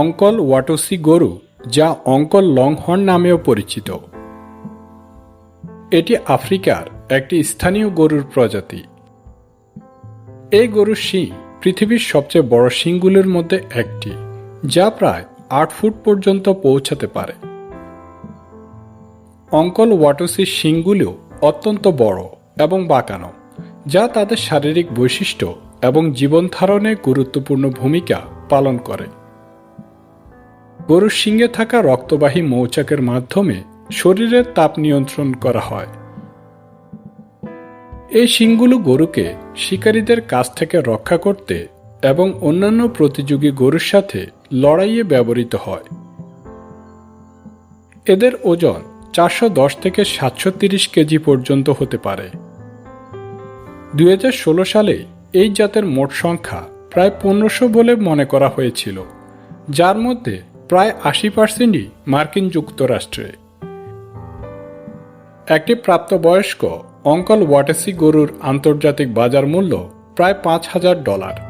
অঙ্কল ওয়াটোসি গরু, যা অঙ্কল লংহর্ন নামেও পরিচিত। এটি আফ্রিকার একটি স্থানীয় গরুর প্রজাতি। এই গরুর শিং পৃথিবীর সবচেয়ে বড় শিংগুলির মধ্যে একটি, যা প্রায় আট ফুট পর্যন্ত পৌঁছাতে পারে। অঙ্কল ওয়াটোসির শিংগুলিও অত্যন্ত বড় এবং বাঁকানো, যা তাদের শারীরিক বৈশিষ্ট্য এবং জীবন ধারণে গুরুত্বপূর্ণ ভূমিকা পালন করে। গরুর শিংয়ে থাকা রক্তবাহী মৌচাকের মাধ্যমে শরীরের তাপ নিয়ন্ত্রণ করা হয়। এই শিংগুলো গরুকে শিকারীদের কাছ থেকে রক্ষা করতে এবং অন্যান্য প্রতিযোগী গরুর সাথে লড়াইয়ে ব্যবহৃত হয়। এদের ওজন চারশো দশ থেকে সাতশো কেজি পর্যন্ত হতে পারে। দুই হাজার ষোলো সালে এই জাতের মোট সংখ্যা প্রায় পনেরোশো বলে মনে করা হয়েছিল, যার মধ্যে প্রায় আশি পার্সেন্টই মার্কিন যুক্তরাষ্ট্রে। একটি প্রাপ্তবয়স্ক অঙ্কল ওয়াটেসি গরুর আন্তর্জাতিক বাজার মূল্য প্রায় পাঁচ হাজার ডলার।